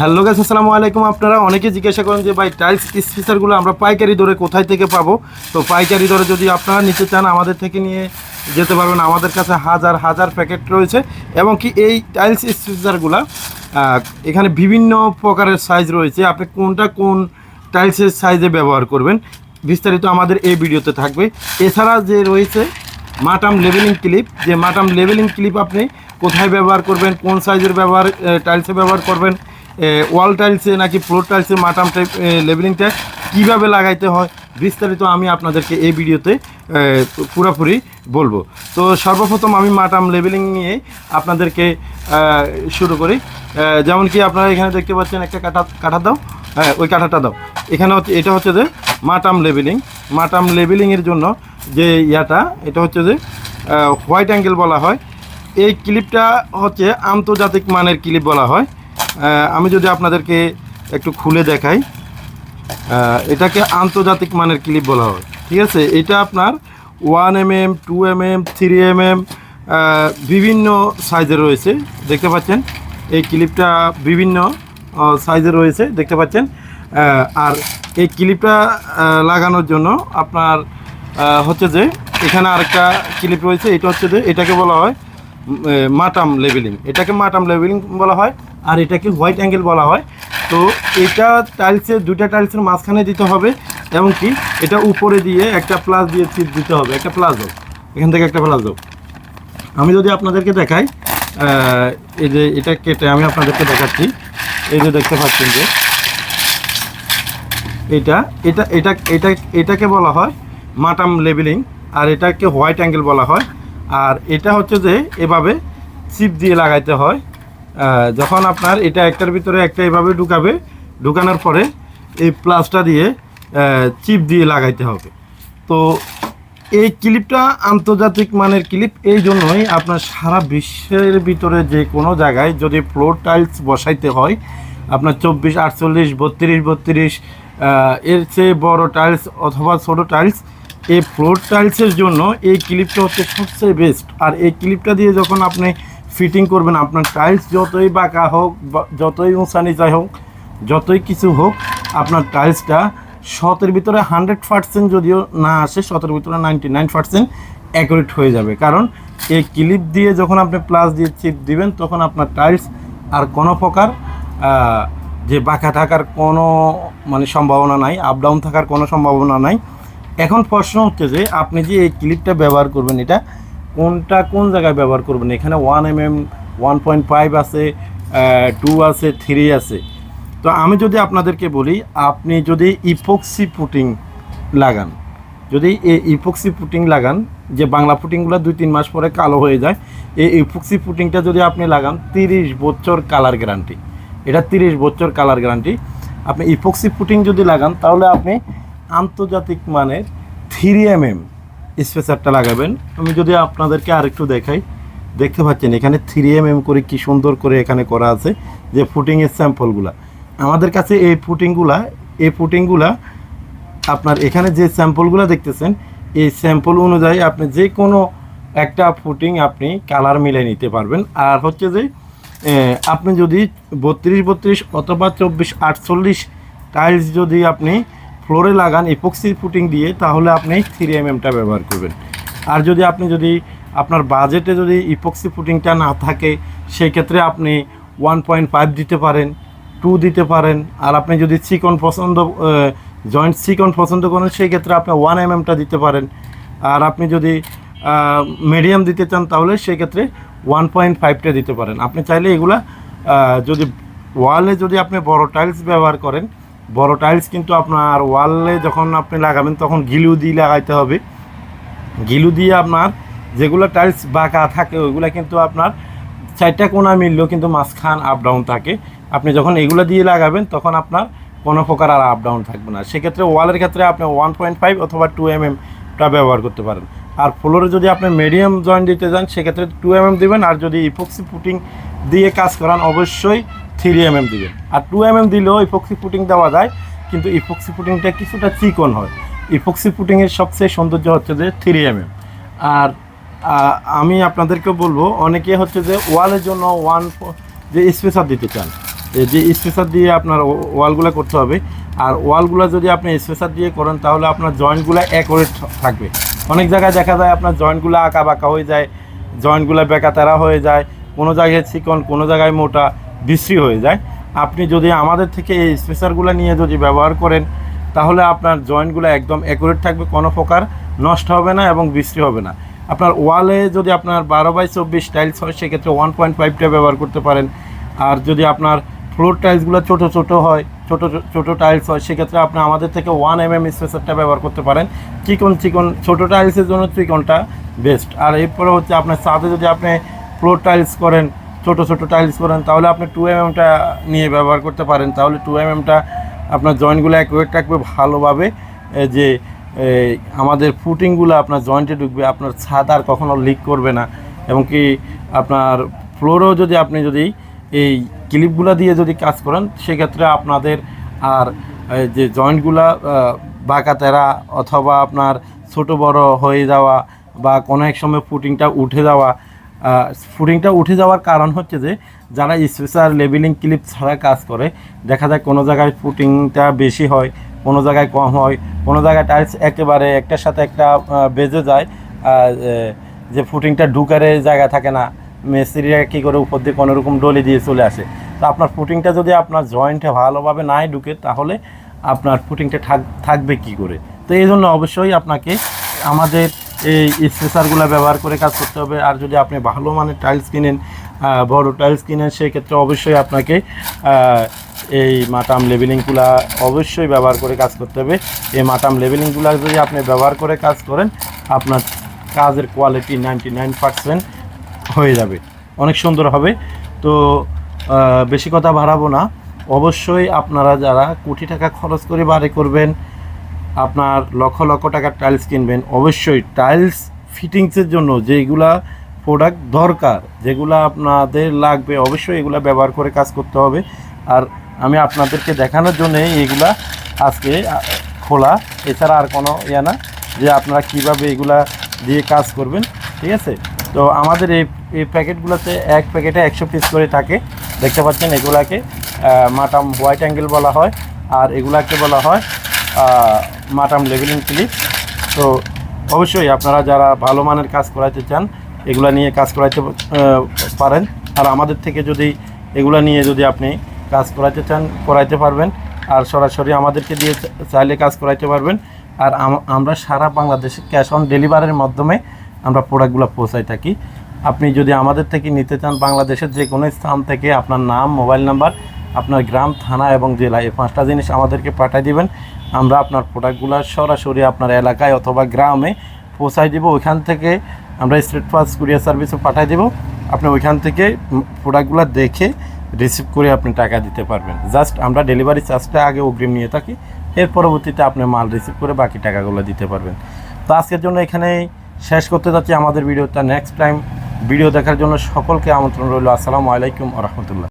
Hello গাছ আসসালামু আলাইকুম। আপনারা অনেকে জিজ্ঞাসা করেন যে, ভাই টাইলস স্পেসারগুলো আমরা পাইকারি দরে কোথায় থেকে পাবো? তো পাইকারি দরে যদি আপনারা নিতে চান, আমাদের থেকে নিয়ে যেতে পারবেন। আমাদের কাছে হাজার হাজার প্যাকেট রয়েছে এবং কি এই টাইলস স্পেসারগুলো এখানে বিভিন্ন প্রকারের সাইজ রয়েছে। আপনি কোনটা কোন টাইলসের সাইজে ব্যবহার করবেন, বিস্তারিত আমাদের এই ভিডিওতে থাকবে। এছাড়া যে রয়েছে মাটাম লেভেলিং ক্লিপ যে মাটাম লেভেলিং ক্লিপ আপনি কোথায় ব্যবহার করবেন, কোন সাইজের ব্যবহার টাইলসে ব্যবহার করবেন ওয়াল টাইলসে নাকি ফ্লোর টাইলসে মাটাম টাইপ লেভেলিংটা কীভাবে লাগাইতে হয়, বিস্তারিত আমি আপনাদেরকে এই ভিডিওতে পুরোপুরি বলব। তো সর্বপ্রথম আমি মাটাম লেভেলিং নিয়ে আপনাদেরকে শুরু করি। যেমন কি আপনারা এখানে দেখতে পাচ্ছেন, একটা কাটা কাটা দাও হ্যাঁ ওই কাঠাটা দাও। এখানে হচ্ছে, এটা হচ্ছে যে মাটাম লেভেলিং মাটাম লেভেলিংয়ের জন্য যে ইয়াটা, এটা হচ্ছে যে হোয়াইট অ্যাঙ্গেল বলা হয়। এই ক্লিপটা হচ্ছে আন্তর্জাতিক মানের ক্লিপ বলা হয়। আমি যদি আপনাদেরকে একটু খুলে দেখাই এটাকে আন্তর্জাতিক মানের ক্লিপ বলা হয়। ঠিক আছে? এটা আপনার one M M two M M three M M বিভিন্ন সাইজের রয়েছে। দেখতে পাচ্ছেন? এই ক্লিপটা বিভিন্ন সাইজের রয়েছে। দেখতে পাচ্ছেন? আর এই ক্লিপটা লাগানোর জন্য আপনার হচ্ছে যে, এখানে আরেকটা ক্লিপ রয়েছে। এটা হচ্ছে যে, এটাকে বলা হয় মাটাম লেভেলিং এটাকে মাটাম লেভেলিং বলা হয়, আর এটাকে হোয়াইট অ্যাঙ্গেল বলা হয়। তো এটা টাইলসের দুইটা টাইলসের মাঝখানে দিতে হবে, এবং কি এটা উপরে দিয়ে একটা প্লাস দিয়ে চিপ দিতে হবে, একটা প্লাস দাও এখান থেকে একটা প্লাস দাও আমি যদি আপনাদেরকে দেখাই এই যে এটা কেটে আমি আপনাদেরকে দেখাচ্ছি। এই যে দেখতে পাচ্ছেন যে, এটা এটা এটা এটা, এটাকে বলা হয় মাটাম লেবেলিং, আর এটাকে হোয়াইট অ্যাঙ্গেল বলা হয়। আর এটা হচ্ছে যে এভাবে চিপ দিয়ে লাগাইতে হয়। যখন আপনার এটা একটার ভিতরে একটা এভাবে ঢুকাবে, ঢুকানোর পরে এই প্লাসটা দিয়ে চিপ দিয়ে লাগাইতে হবে। তো এই ক্লিপটা আন্তর্জাতিক মানের ক্লিপ, এই জন্যই আপনার সারা বিশ্বের ভিতরে যে কোনো জায়গায় যদি ফ্লোর টাইলস বসাইতে হয়, আপনার চব্বিশ, আটচল্লিশ, বত্রিশ বত্রিশ এর চেয়ে বড় টাইলস অথবা ছোটো টাইলস এই ফ্লোর টাইলসের জন্য এই ক্লিপটা হচ্ছে সবচেয়ে বেস্ট আর এই ক্লিপটা দিয়ে যখন আপনি ফিটিং করবেন, আপনার টাইলস যতই বাঁকা হোক যতই উঁচা নিচা হোক, যতই কিছু হোক, আপনার টাইলসটা শতের ভিতরে হান্ড্রেড পার্সেন্ট যদিও না আসে, শতের ভিতরে নাইনটি নাইন পার্সেন্ট অ্যাকুরেট হয়ে যাবে। কারণ এই ক্লিপ দিয়ে যখন আপনি প্লাস দিয়ে চিপ দিবেন, তখন আপনার টাইলস আর কোনো প্রকার যে বাঁকা থাকার কোনো মানে সম্ভাবনা নাই আপ ডাউন থাকার কোনো সম্ভাবনা নাই। এখন প্রশ্ন হচ্ছে যে আপনি যে এই ক্লিপটা ব্যবহার করবেন, এটা কোনটা কোন জায়গায় ব্যবহার করবেন? এখানে one M M one point five আছে টু আছে থ্রি আছে। তো আমি যদি আপনাদেরকে বলি, আপনি যদি ইপক্সি পুটিং লাগান, যদি এই ইপক্সি পুটিং লাগান, যে বাংলা পুটিংগুলো দুই তিন মাস পরে কালো হয়ে যায়, এই ইপক্সি পুটিংটা যদি আপনি লাগান, তিরিশ বছর কালার গ্যারান্টি এটা তিরিশ বছর কালার গ্যারান্টি আপনি ইপক্সি পুটিং যদি লাগান, তাহলে আপনি আন্তর্জাতিক মানের থ্রি এম এম স্পেসারটা লাগাবেন। আমি যদি আপনাদেরকে আরেকটু দেখাই, দেখতে পাচ্ছেন এখানে থ্রি এম এম করে কি সুন্দর করে এখানে করা আছে যে ফুটিংয়ের স্যাম্পলগুলা আমাদের কাছে এই ফুটিংগুলা এই ফুটিংগুলা আপনার এখানে যে স্যাম্পলগুলো দেখতেছেন, এই স্যাম্পল অনুযায়ী আপনি যে কোনো একটা ফুটিং আপনি কালার মিলে নিতে পারবেন। আর হচ্ছে যে আপনি যদি বত্রিশ বত্রিশ অথবা চব্বিশ আটচল্লিশ টাইলস যদি আপনি ফ্লোরে লাগান ইপক্সি ফুটিং দিয়ে, তাহলে আপনি থ্রি এম এমটা ব্যবহার করবেন। আর যদি আপনি যদি আপনার বাজেটে যদি ইপক্সি ফুটিংটা না থাকে সেই ক্ষেত্রে আপনি ওয়ান পয়েন্ট ফাইভ দিতে পারেন টু দিতে পারেন, আর আপনি যদি চিকন পছন্দ জয়েন্ট চিকন পছন্দ করেন সেই ক্ষেত্রে আপনি ওয়ান এম এমটা দিতে পারেন। আর আপনি যদি মিডিয়াম দিতে চান, তাহলে সেই ক্ষেত্রে ওয়ান পয়েন্ট ফাইভটা দিতে পারেন। আপনি চাইলে এগুলা যদি ওয়ালে যদি আপনি বড় টাইলস ব্যবহার করেন বড় টাইলস কিন্তু আপনার ওয়ালে যখন আপনি লাগাবেন, তখন গিলু দিয়ে লাগাইতে হবে। গিলু দিয়ে আপনার যেগুলো টাইলস বাঁকা থাকে, ওইগুলো কিন্তু আপনার চারটা কোনা মিললেও কিন্তু মাঝখান আপ ডাউন থাকে। আপনি যখন এগুলো দিয়ে লাগাবেন, তখন আপনার কোনো প্রকার আর আপ ডাউন থাকবে না। সেক্ষেত্রে ওয়ালের ক্ষেত্রে আপনি ওয়ান পয়েন্ট ফাইভ অথবা টু এম এমটা ব্যবহার করতে পারেন। আর ফ্লোরে যদি আপনি মিডিয়াম জয়েন্ট দিতে যান সেক্ষেত্রে টু এম এম দেবেন। আর যদি ইপক্সি পুটিং দিয়ে কাজ করান, অবশ্যই থ্রি এম এম দিবেন আর টু এম এম দিলেও ইপক্সি পুটিং দেওয়া যায়, কিন্তু ইপক্সি পুটিংটা কিছুটা চিকন হয়। ইপক্সি পুটিংয়ের সবচেয়ে সৌন্দর্য হচ্ছে যে থ্রি এম এম আর আমি আপনাদেরকে বলব, অনেকে হচ্ছে যে ওয়ালের জন্য ওয়ান যে স্পেসার দিতে চান যে স্পেসার দিয়ে আপনার ওয়ালগুলো করতে হবে। আর ওয়ালগুলো যদি আপনি স্পেসার দিয়ে করেন, তাহলে আপনার জয়েন্টগুলো অ্যাকোরেট থাকবে। অনেক জায়গায় দেখা যায় আপনার জয়েন্টগুলো আঁকা বাঁকা হয়ে যায় জয়েন্টগুলো বেঁকা তেরা হয়ে যায়, কোনো জায়গায় চিকন, কোনো জায়গায় মোটা। বিশ্রী হয়ে যায়। আপনি যদি আমাদের থেকে এই স্পেসারগুলো নিয়ে যদি ব্যবহার করেন, তাহলে আপনার জয়েন্টগুলো একদম অ্যাকুরেট থাকবে, কোনো প্রকার নষ্ট হবে না এবং বিশ্রী হবে না। আপনার ওয়ালে যদি আপনার বারো বাই চব্বিশ টাইলস হয়, সেক্ষেত্রে ওয়ান পয়েন্ট ফাইভটা ব্যবহার করতে পারেন। আর যদি আপনার ফ্লোর টাইলসগুলো ছোটো ছোটো হয়, ছোটো ছোটো টাইলস হয়, সেক্ষেত্রে আপনি আমাদের থেকে ওয়ান এম এম স্পেসারটা ব্যবহার করতে পারেন। চিকন চিকন, ছোটো টাইলসের জন্য চিকনটা বেস্ট আর এরপরে হচ্ছে আপনার ছাদে যদি আপনি ফ্লোর টাইলস করেন ছোটো ছোটো টাইলস করেন, তাহলে আপনি টু এম এমটা নিয়ে ব্যবহার করতে পারেন। তাহলে টু এম এমটা আপনার জয়েন্টগুলো অ্যাকুরেট থাকবে ভালোভাবে। যে আমাদের ফুটিংগুলো আপনার জয়েন্টে ঢুকবে, আপনার ছাদ আর কখনো লিক করবে না। এবং কি আপনার ফ্লোরেও যদি আপনি যদি এই ক্লিপগুলো দিয়ে যদি কাজ করেন, সেক্ষেত্রে আপনাদের আর যে জয়েন্টগুলা বাঁকা তেরা অথবা আপনার ছোট বড় হয়ে যাওয়া বা কোনো এক সময় ফুটিংটা উঠে যাওয়া ফুটিংটা উঠে যাওয়ার কারণ হচ্ছে যে, যারা স্পেশাল লেবেলিং ক্লিপ ছাড়া কাজ করে, দেখা যায় কোনো জায়গায় ফুটিংটা বেশি হয়, কোনো জায়গায় কম হয়, কোনো জায়গায় টাইলস একেবারে একটার সাথে একটা বেজে যায় যে ফুটিংটা ঢুকারে জায়গা থাকে না, মিস্ত্রিরা কী করে উপর দিয়ে কোনো রকম ডলি দিয়ে চলে আসে। তো আপনার ফুটিংটা যদি আপনার জয়েন্টে ভালোভাবে নাই ঢুকে, তাহলে আপনার ফুটিংটা থাক, থাকবে কি করে? তো এই জন্য অবশ্যই আপনাকে আমাদের এই স্পেসারগুলো ব্যবহার করে কাজ করতে হবে। আর যদি আপনি ভালো মানের টাইলস কিনেন বড় টাইলস কিনেন, সেক্ষেত্রে অবশ্যই আপনাকে এই মাটাম লেবেলিংগুলো অবশ্যই ব্যবহার করে কাজ করতে হবে। এই মাটাম লেবেলিংগুলো যদি আপনি ব্যবহার করে কাজ করেন, আপনার কাজের কোয়ালিটি নাইনটি হয়ে যাবে। অনেক সুন্দর হবে। তো বেশি কথা বাড়াবো না। অবশ্যই আপনারা যারা কোটি টাকা খরচ করে বাড়ি করবেন আপনার লক্ষ লক্ষ টাকার টাইলস কিনবেন, অবশ্যই টাইলস ফিটিংসের জন্য যেগুলা প্রোডাক্ট দরকার, যেগুলো আপনাদের লাগবে, অবশ্যই এগুলা ব্যবহার করে কাজ করতে হবে। আর আমি আপনাদেরকে দেখানোর জন্য এইগুলা আজকে খোলা। এছাড়া আর কোনো ইয়ে না, যে আপনারা কীভাবে এগুলা দিয়ে কাজ করবেন, ঠিক আছে? তো আমাদের এই এই প্যাকেটগুলোতে এক প্যাকেটে একশো পিস করে থাকে। দেখতে পাচ্ছেন এগুলাকে মাটাম হোয়াইট অ্যাঙ্গেল বলা হয়, আর এগুলাকে বলা হয় মাটাম লেভেলিং ক্লিপ। তো অবশ্যই আপনারা যারা ভালো মানের কাজ করাইতে চান, এগুলা নিয়ে কাজ করাইতে পারেন। আর আমাদের থেকে যদি এগুলা নিয়ে যদি আপনি কাজ করাইতে চান, করাইতে পারবেন। আর সরাসরি আমাদেরকে দিয়ে চাইলে কাজ করাইতে পারবেন। আর আমরা সারা বাংলাদেশে ক্যাশ অন ডেলিভারির মাধ্যমে আমরা প্রোডাক্টগুলো পৌঁছাই থাকি। আপনি যদি আমাদের থেকে নিতে চান, বাংলাদেশের যে কোনো স্থান থেকে আপনার নাম, মোবাইল নাম্বার আপনার গ্রাম, থানা এবং জেলা এই পাঁচটা জিনিস আমাদেরকে পাঠিয়ে দিবেন। আমরা আপনার প্রোডাক্টগুলো সরাসরি আপনার এলাকায় অথবা গ্রামে পৌঁছাই দিব। ওইখান থেকে আমরা স্ট্রেট ফাস্ট কুরিয়ার সার্ভিসও পাঠিয়ে দেবো। আপনি ওইখান থেকে প্রোডাক্টগুলো দেখে রিসিভ করে আপনি টাকা দিতে পারবেন। জাস্ট আমরা ডেলিভারি চার্জটা আগে অগ্রিম নিয়ে থাকি। এর পরবর্তীতে আপনি মাল রিসিভ করে বাকি টাকাগুলো দিতে পারবেন। তো আজকের জন্য এখানেই শেষ করতে যাচ্ছি আমাদের ভিডিওটা নেক্সট টাইম ভিডিও দেখার জন্য সকলকে আমন্ত্রণ রইল। আসসালামু আলাইকুম রহমতুল্লাহ।